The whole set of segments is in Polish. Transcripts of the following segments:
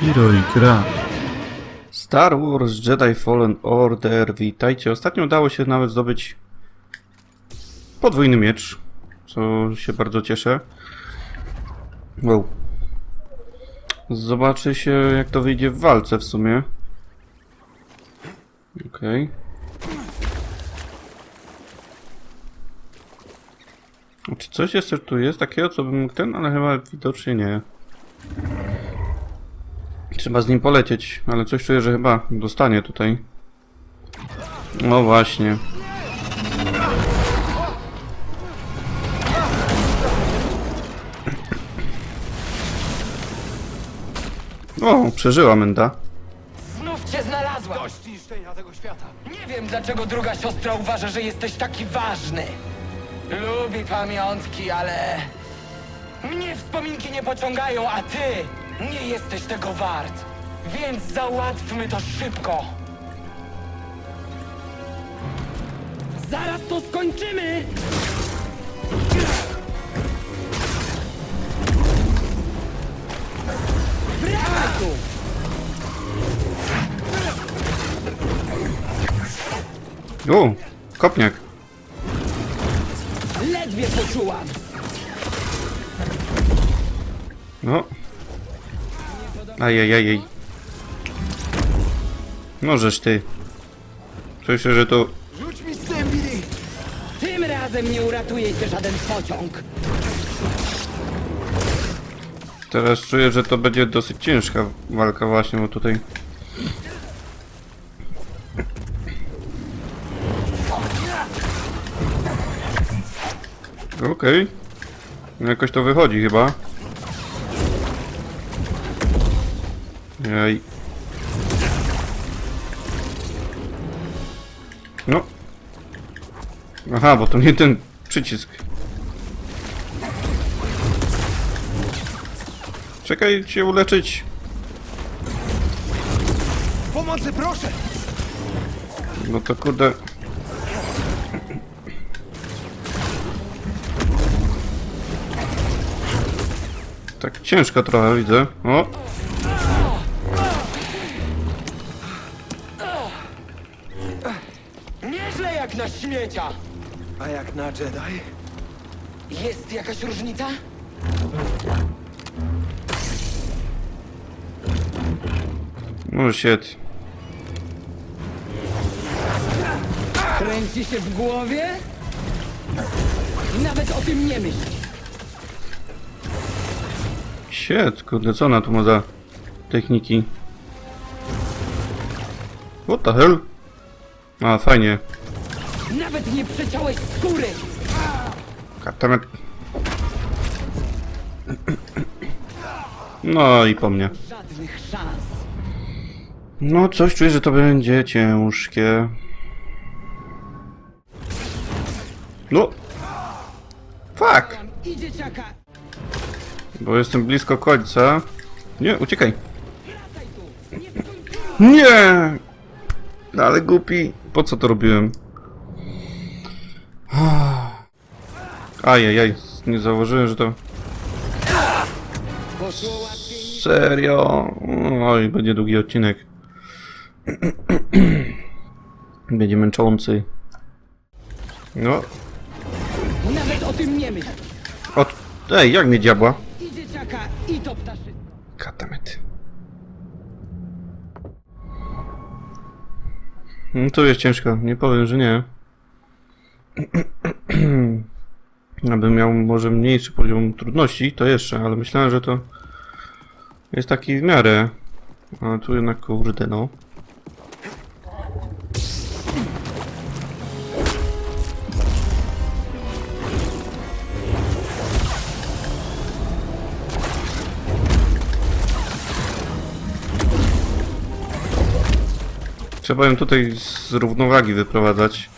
Hero i gra. Star Wars Jedi Fallen Order, witajcie. Ostatnio udało się nawet zdobyć podwójny miecz, co się bardzo cieszę. Wow. Zobaczy się jak to wyjdzie w walce w sumie. Okej. Czy coś jeszcze tu jest takiego, co bym mógł ten, ale chyba widocznie nie. Trzeba z nim polecieć, ale coś czuję, że chyba dostanie tutaj. No właśnie. O, przeżyła Menda. Znów cię znalazłam! Dość niszczenia tego świata. Nie wiem, dlaczego druga siostra uważa, że jesteś taki ważny. Lubi pamiątki, ale... Mnie wspominki nie pociągają, a ty nie jesteś tego wart. Więc załatwmy to szybko. Zaraz to skończymy! Wracaj tu! O, kopniak. Ledwie poczułam! No. Ajajajaj. Możesz ty. Słyszę, że to... Rzuć mi z tym, Billy! Tym razem nie uratuje cię żaden pociąg. Teraz czuję, że to będzie dosyć ciężka walka właśnie, bo tutaj... Okej. No Jakoś to wychodzi chyba. Jaj. No. Aha, bo to nie ten przycisk. Czekaj cię uleczyć. Pomocy, proszę! No to kurde. Tak ciężko trochę widzę. O! Śmiecia. A jak na Jedi? Jest jakaś różnica? No shit. Kręci się w głowie? Nawet o tym nie myśl. Shit, kurde, co ona tu ma za techniki? What the hell? A, fajnie. Nawet nie przeciąłeś skóry. Katamet. No i po mnie. Żadnych szans. No, coś czuję, że to będzie ciężkie. No. Fuck! I dzieciaka. Bo jestem blisko końca. Nie, uciekaj. Wracaj tu. Nie skończyłem. Nie! No, ale głupi. Po co to robiłem? Ajajaj, nie założyłem, że to... Serio? Oj, będzie długi odcinek. Będzie męczący. No, Nawet o tym nie myśl. od... Ej, jak mnie diabła? I dzieciaka, i to ptaszy. Katamet. No to jest ciężko, nie powiem, że nie. Abym miał może mniejszy poziom trudności, to jeszcze, ale myślałem, że to jest taki w miarę. Ale tu jednak kurde, no. Trzeba ją tutaj z równowagi wyprowadzać.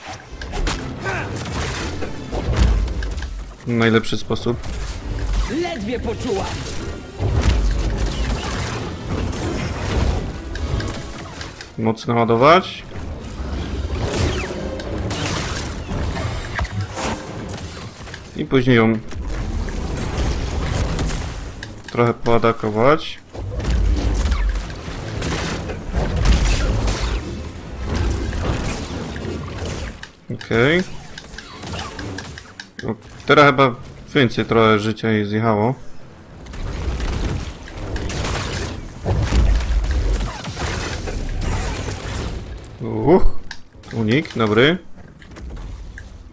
najlepszy sposób. Ledwie poczułam! Mocno ładować. I później ją trochę poatakować. Okej. Okay. Teraz chyba więcej trochę życia jej zjechało. Uch, unik, dobry.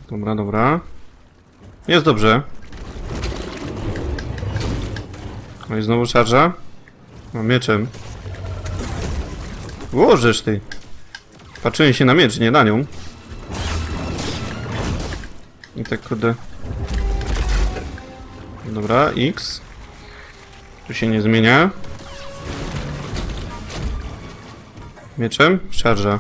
Dobra, dobra. Jest dobrze. No i znowu szarża. Mam mieczem. Łożesz ty. Patrzyłem się na miecz, nie na nią. I tak kurde. Dobra, X. Tu się nie zmienia. Mieczem? Szarża.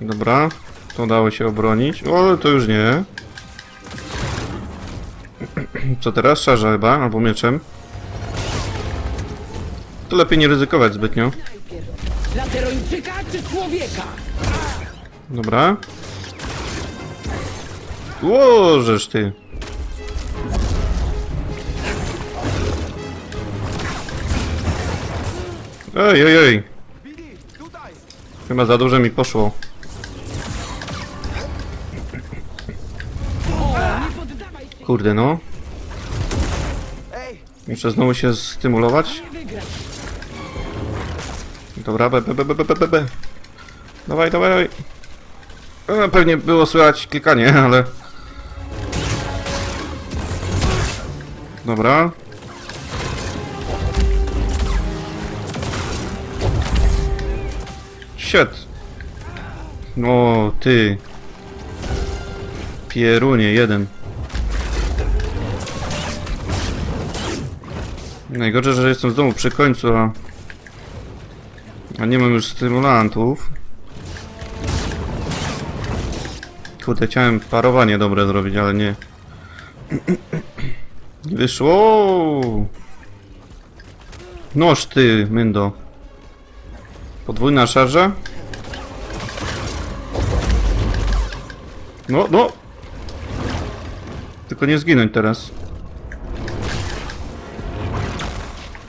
Dobra, to udało się obronić. O, ale to już nie. Co teraz? Szarża chyba, albo mieczem. To lepiej nie ryzykować zbytnio. Laterończyka czy człowieka? Dobra. Łożesz ty. Ej, ej, ej. Chyba za dużo mi poszło. Kurde no. Muszę znowu się stymulować. Dobra, be, be, be, be, be, be. Dawaj, dawaj, dawaj. E, pewnie było słychać klikanie, ale... Dobra. Shit. No, ty. Pierunie, jeden. Najgorzej, że jestem z domu przy końcu, a... A nie mam już stymulantów. Kurde, chciałem parowanie dobre zrobić, ale nie. Wyszło. Noż ty. Podwójna szarża? No, no. Tylko nie zginąć teraz.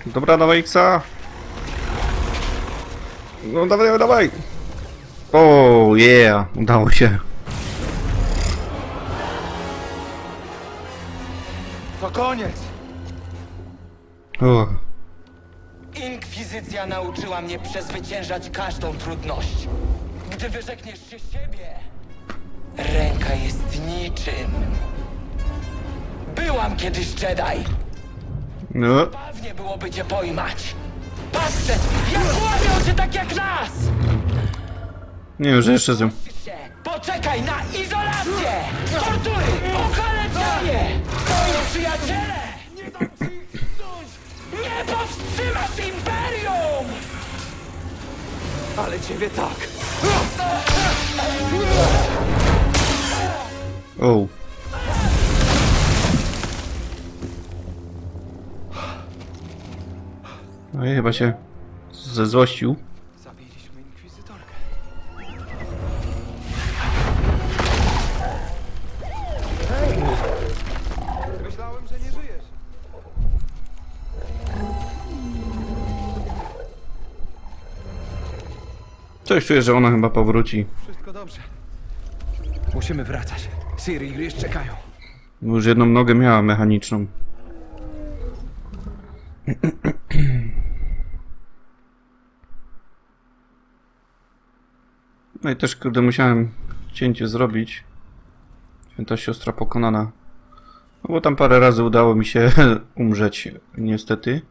Dobra, dawaj Xa. No dawaj, dawaj. O, yeah, udało się. Koniec! O, Inkwizycja nauczyła mnie przezwyciężać każdą trudność. Gdy wyrzekniesz się siebie, ręka jest niczym. Byłam kiedyś Jedi. no, Pewnie byłoby cię pojmać. Patrzcie, jak łamią cię tak jak nas! nie wiem, że jeszcze z nią. się. Poczekaj na izolację! Tortury! Okaleczenie! Twoi przyjaciele! Nie dam Nie powstrzymasz Imperium! Ale ciebie tak! O. No i chyba się zezłościł. Coś czuję, że ona chyba powróci. Wszystko dobrze. Musimy wracać. Siri i czekają. Już jedną nogę miała mechaniczną. No i też, kurde, musiałem cięcie zrobić. Święta siostra pokonana. No bo tam parę razy udało mi się umrzeć, niestety.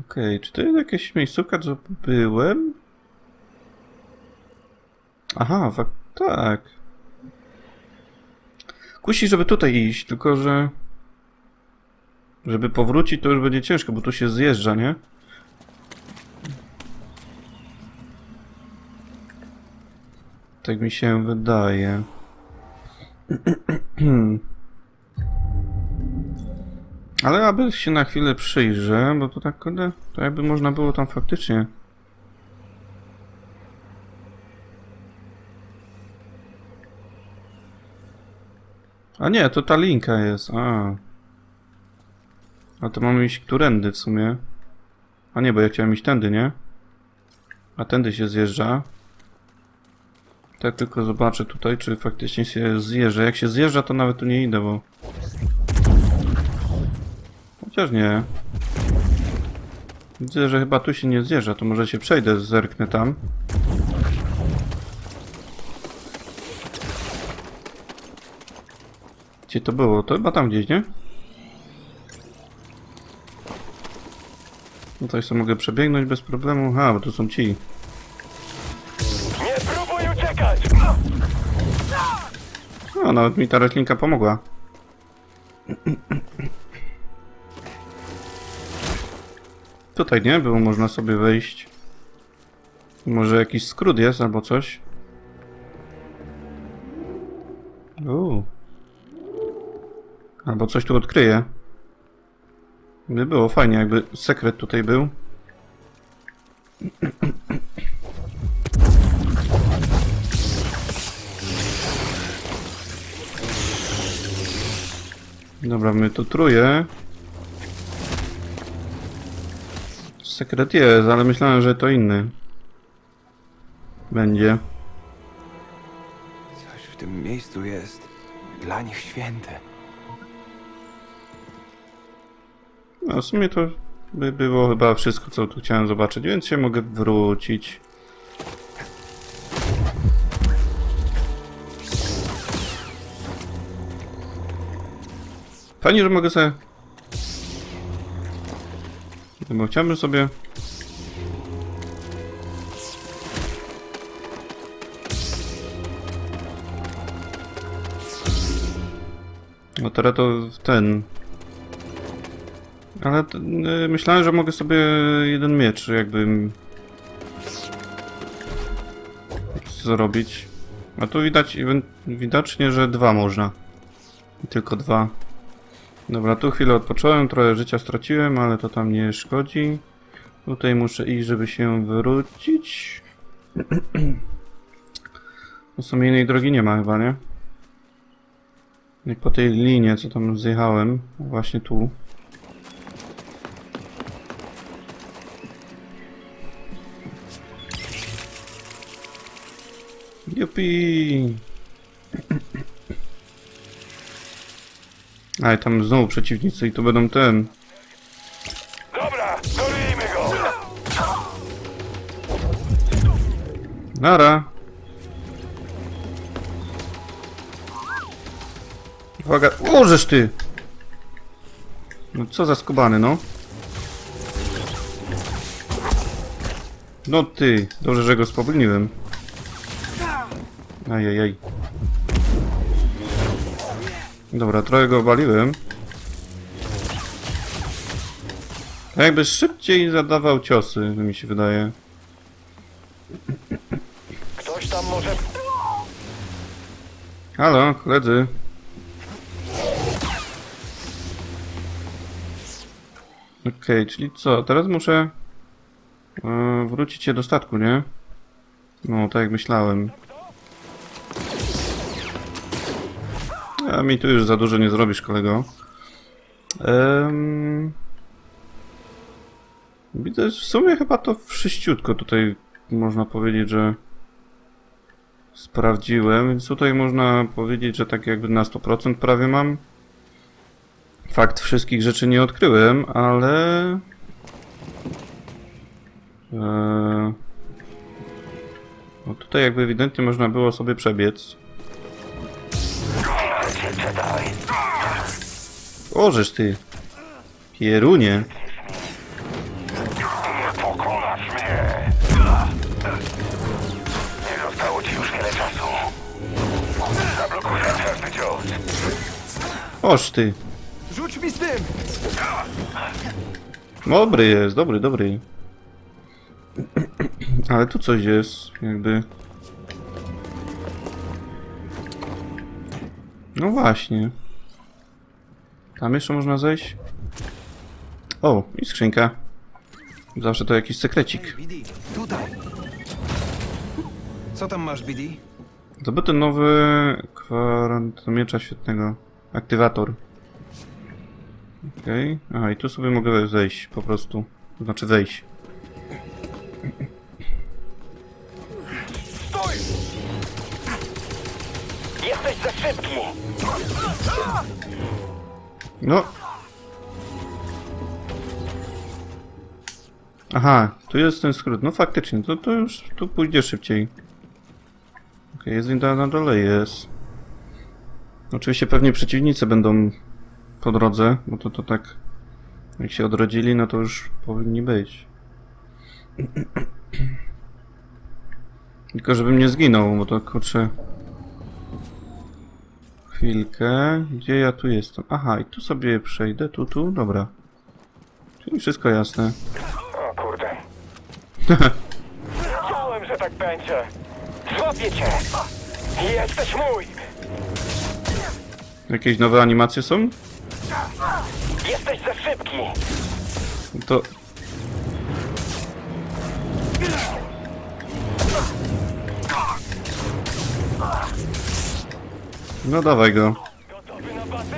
Okej, czy to jest jakieś miejscówka, co byłem? Aha, fak tak. Kusi, żeby tutaj iść, tylko że... Żeby powrócić, to już będzie ciężko, bo tu się zjeżdża, nie? Tak mi się wydaje. Ale aby się na chwilę przyjrzę, bo to tak to jakby można było tam faktycznie... A nie, to ta linka jest, a. A to mamy iść którędy w sumie? A nie, bo ja chciałem iść tędy, nie? A tędy się zjeżdża. Tak tylko zobaczę tutaj, czy faktycznie się zjeżdża. Jak się zjeżdża, to nawet tu nie idę, bo... Chociaż nie. Widzę, że chyba tu się nie zjeżdża, to może się przejdę, zerknę tam. Gdzie to było? To chyba tam gdzieś, nie? No to jeszcze mogę przebiegnąć bez problemu. Ha, bo to są ci. Nie próbuj uciekać! No, nawet mi ta roślinka pomogła. Tutaj nie, było można sobie wejść. Może jakiś skrót jest albo coś. Uuu. Albo coś tu odkryję. By było fajnie, jakby sekret tutaj był. Dobra, mnie to truje. Sekret jest, ale myślałem, że to inny. Będzie. Coś w tym miejscu jest dla nich święte. No, w sumie to by było chyba wszystko, co tu chciałem zobaczyć, więc się mogę wrócić. Fajnie, że mogę sobie... Bo chciałbym sobie... No teraz to ten... Ale t- y, myślałem, że mogę sobie jeden miecz jakby zrobić. A tu widać widocznie, że dwa można. Tylko dwa. Dobra, tu chwilę odpocząłem, trochę życia straciłem, ale to tam nie szkodzi. Tutaj muszę iść, żeby się wrócić. No sumie innej drogi nie ma chyba, nie? I po tej linie, co tam zjechałem, właśnie tu. Jupi! A i tam znowu przeciwnicy i to będą ten. Dobra, doryjmy go! Nara! Uwaga, ułożysz ty! No co za skubany, no. No ty, dobrze, że go spowolniłem. Ajajaj. Dobra, trochę go obaliłem. Jakby szybciej zadawał ciosy, mi się wydaje. Ktoś tam może... Halo, koledzy. Okej, czyli co? Teraz muszę e, wrócić się do statku, nie? No, tak jak myślałem. A mi tu już za dużo nie zrobisz, kolego. Ehm... Widzę, w sumie chyba to wszyściutko tutaj można powiedzieć, że sprawdziłem, więc tutaj można powiedzieć, że tak jakby na 100% prawie mam. Fakt, wszystkich rzeczy nie odkryłem, ale... Eee... No tutaj jakby ewidentnie można było sobie przebiec. Ożeż ty! Pierunie! Pokonasz mnie! Nie zostało ci już wiele czasu. Zablokuję każdy cios. Oż ty! Rzuć mi z tym! Dobry jest, dobry, dobry. Ale tu coś jest, jakby. No właśnie. Tam jeszcze można zejść. O, i skrzynka. Zawsze to jakiś sekrecik. BD, tutaj! Co tam masz, BD? Zdobyty nowy kwarant miecza świetnego. Aktywator. Okej. Aha, i tu sobie mogę zejść po prostu. To znaczy wejść. No. Aha, tu jest ten skrót. No faktycznie, to, to już tu pójdzie szybciej. Okej, jest winda na dole, jest. Oczywiście pewnie przeciwnicy będą po drodze, bo to, to tak jak się odrodzili, no to już powinni być. Tylko żebym nie zginął, bo to kurczę... Chwilkę. Gdzie ja tu jestem? Aha, i tu sobie przejdę. Tu, tu, dobra. Czyli wszystko jasne. O kurde. Wiedziałem, że tak będzie. Złapię cię. Jesteś mój. Jakieś nowe animacje są? Jesteś za szybki. To... No dawaj go. Gotowy na baty?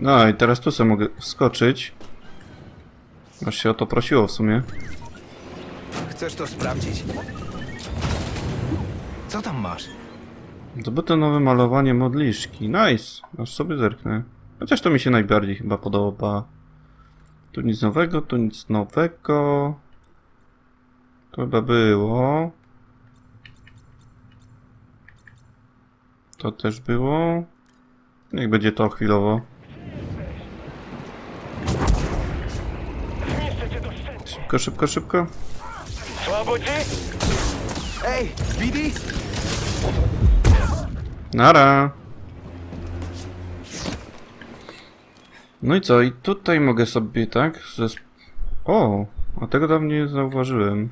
No i teraz tu sobie mogę wskoczyć. Aż się o to prosiło w sumie. Chcesz to sprawdzić? Co tam masz? Zdobyte nowe malowanie modliszki. Nice. Aż sobie zerknę. Chociaż to mi się najbardziej chyba podoba. Tu nic nowego, tu nic nowego. To chyba było. To też było. Niech będzie to chwilowo. Szybko, szybko, szybko. Słabo ci? Ej, Bidi? Nara. No i co? I tutaj mogę sobie, tak? Zes... O! A tego dawno nie zauważyłem.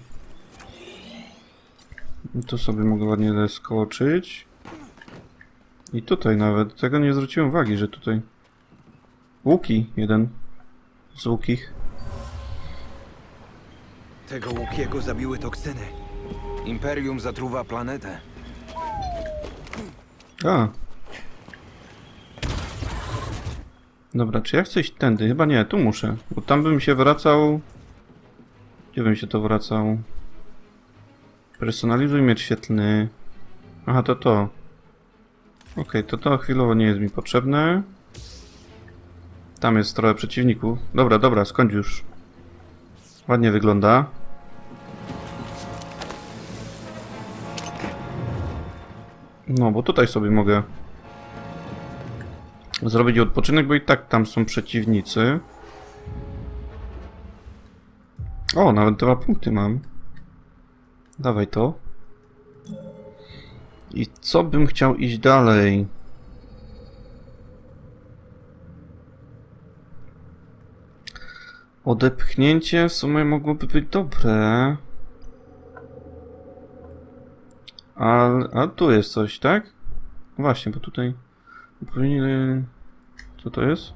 I tu sobie mogę ładnie zeskoczyć. I tutaj nawet. Tego nie zwróciłem uwagi, że tutaj... Łuki jeden. Z łukich. Tego Łukiego zabiły toksyny. Imperium zatruwa planetę. A. Dobra, czy ja chcę iść tędy? Chyba nie, tu muszę. Bo tam bym się wracał... Gdzie bym się to wracał? Personalizuj miecz świetlny. Aha, to to. Okej, to to chwilowo nie jest mi potrzebne. Tam jest trochę przeciwników. Dobra, dobra, skończ już. Ładnie wygląda. No, bo tutaj sobie mogę zrobić odpoczynek, bo i tak tam są przeciwnicy. O, nawet dwa punkty mam. Dawaj to. I co bym chciał iść dalej? Odepchnięcie w sumie mogłoby być dobre. A, a tu jest coś, tak? Właśnie, bo tutaj powinien... Co to jest?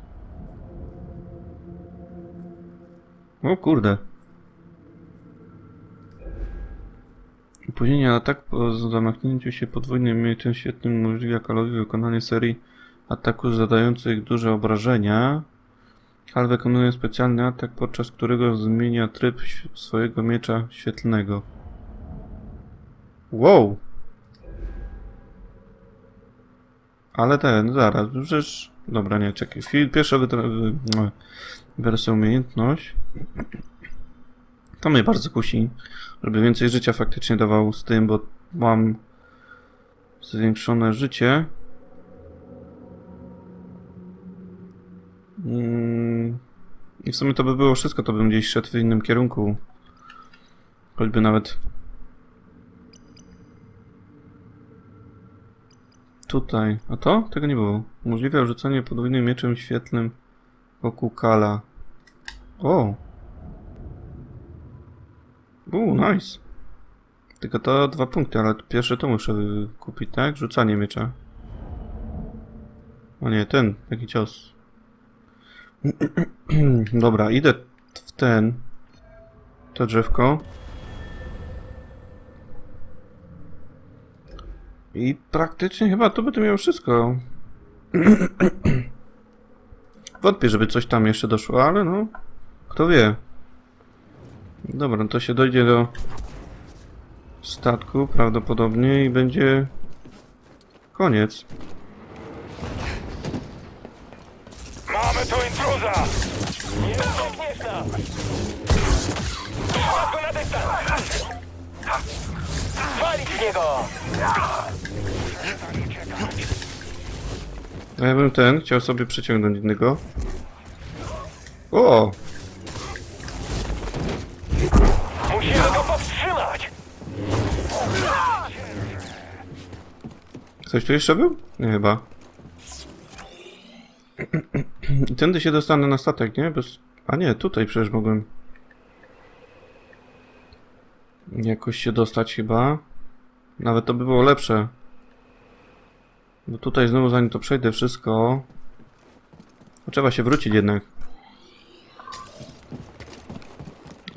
O kurde. Opóźnienie atak po zamachnięciu się podwójnym mieczem świetnym umożliwia Kalowi wykonanie serii ataków zadających duże obrażenia. Kal wykonuje specjalny atak, podczas którego zmienia tryb swojego miecza świetlnego. Wow! Ale ten, zaraz, przecież... Dobra, nie, czekaj. Pierwsza sobie umiejętność. To mnie bardzo kusi, żeby więcej życia faktycznie dawał z tym, bo mam zwiększone życie. Mm, I w sumie to by było wszystko, to bym gdzieś szedł w innym kierunku. Choćby nawet Tutaj. A to? Tego nie było. Umożliwia rzucanie podwójnym mieczem świetlnym wokół kala. O! Uuu, nice. Tylko to dwa punkty, ale pierwsze to muszę kupić, tak? Rzucanie miecza. O nie, ten, taki cios. Dobra, idę w ten. To drzewko. I praktycznie chyba to będę miał wszystko. Wątpię, żeby coś tam jeszcze doszło, ale no, kto wie. Dobra, no to się dojdzie do statku prawdopodobnie i będzie Koniec. Mamy tu intruza! Nie uciekniesz nam! Trzymaj go na dystans! Walić w niego! A ja bym ten chciał sobie przeciągnąć innego. O! Powstrzymać! Ktoś tu jeszcze był? Nie chyba. I tędy się dostanę na statek, nie? Bez... A nie, tutaj przecież mogłem jakoś się dostać chyba. Nawet to by było lepsze. Bo tutaj znowu zanim to przejdę wszystko... Trzeba się wrócić jednak.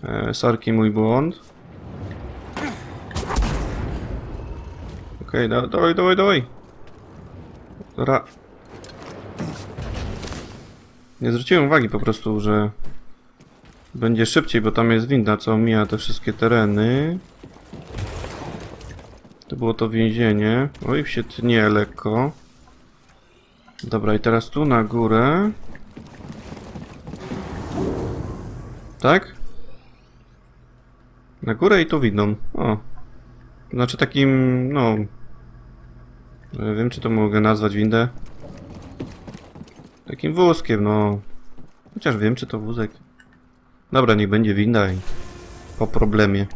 E, sorki, mój błąd. Okej, da, dawaj, dawaj, dawaj. Ra... Nie zwróciłem uwagi po prostu, że będzie szybciej, bo tam jest winda, co omija te wszystkie tereny. To było to więzienie. Oj, się tnie lekko. Dobra, i teraz tu na górę. Tak? Na górę i tu windą. O. Znaczy takim, no... Nie wiem, czy to mogę nazwać windę. Takim wózkiem, no. Chociaż wiem, czy to wózek. Dobra, niech będzie winda i po problemie.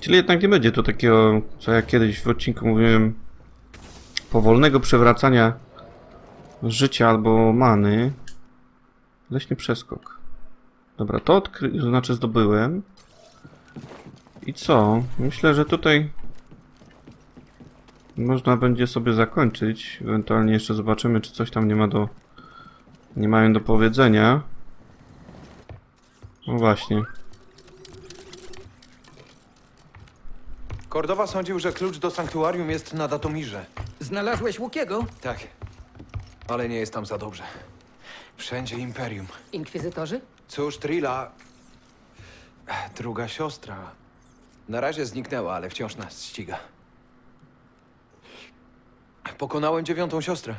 Czyli jednak nie będzie to takiego, co ja kiedyś w odcinku mówiłem, powolnego przewracania życia albo many. Leśny przeskok. Dobra, to odkry... znaczy zdobyłem. I co? Myślę, że tutaj można będzie sobie zakończyć. Ewentualnie jeszcze zobaczymy, czy coś tam nie ma do... nie mają do powiedzenia. No właśnie. Kordowa sądził, że klucz do sanktuarium jest na Datomirze. Znalazłeś Łukiego? Tak. Ale nie jest tam za dobrze. Wszędzie Imperium. Inkwizytorzy? Cóż, Trilla... Druga siostra. Na razie zniknęła, ale wciąż nas ściga. Pokonałem dziewiątą siostrę.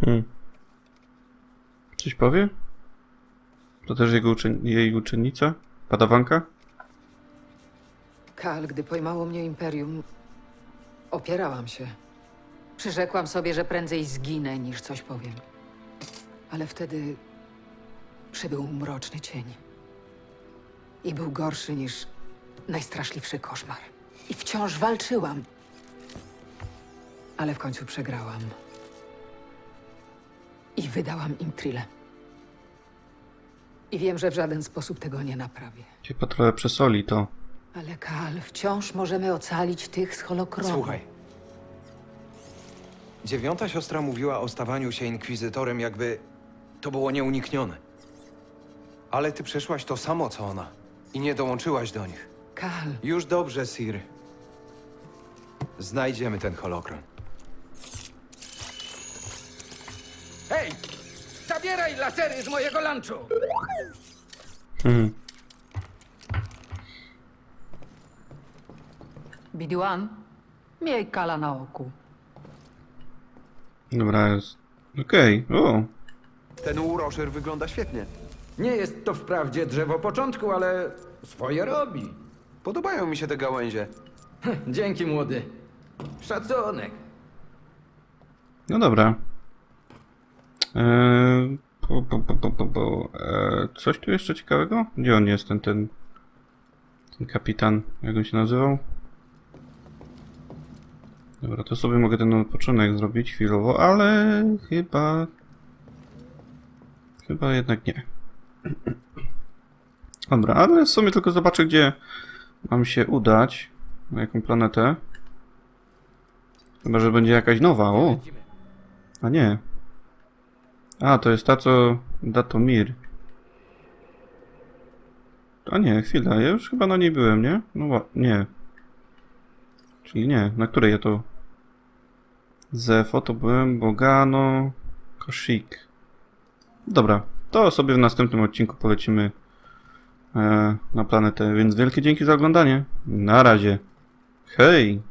Hmm. Coś powie? To też jego uczeń... jej uczennica? Padawanka? Kal, gdy pojmało mnie Imperium, opierałam się. Przyrzekłam sobie, że prędzej zginę, niż coś powiem. Ale wtedy przybył mroczny cień. I był gorszy niż najstraszliwszy koszmar. I wciąż walczyłam. Ale w końcu przegrałam. I wydałam im Trille. I wiem, że w żaden sposób tego nie naprawię. Cię trochę przesoli to. Ale Kal, wciąż możemy ocalić tych z holokronu. Słuchaj. Dziewiąta siostra mówiła o stawaniu się inkwizytorem, jakby to było nieuniknione. Ale ty przeszłaś to samo, co ona. I nie dołączyłaś do nich. Kal, Już dobrze, Sir. Znajdziemy ten holokron. Hej! Zabieraj lasery z mojego lunchu! Mhm. BD-1, miej Kala na oku. Dobra, jest. Okej, o. Ten uroszyr wygląda świetnie. Nie jest to wprawdzie drzewo początku, ale swoje robi. Podobają mi się te gałęzie. Dzięki, młody. Szacunek. No dobra. Eee, po, po, po, po, po, po. Eee, coś tu jeszcze ciekawego? Gdzie on jest, ten, ten, ten kapitan? Jak on się nazywał? Dobra, to sobie mogę ten odpoczynek zrobić chwilowo, ale chyba... Chyba jednak nie. Dobra, ale w sumie tylko zobaczę, gdzie mam się udać. Na jaką planetę. Chyba, że będzie jakaś nowa, o! A nie. A, to jest ta, co Datomir. A nie, chwila, ja już chyba na niej byłem, nie? No nie. Czyli nie, na której ja to... Zefo to byłem, Bogano, Koshik. Dobra, to sobie w następnym odcinku polecimy e, na planetę, więc wielkie dzięki za oglądanie. Na razie. Hej!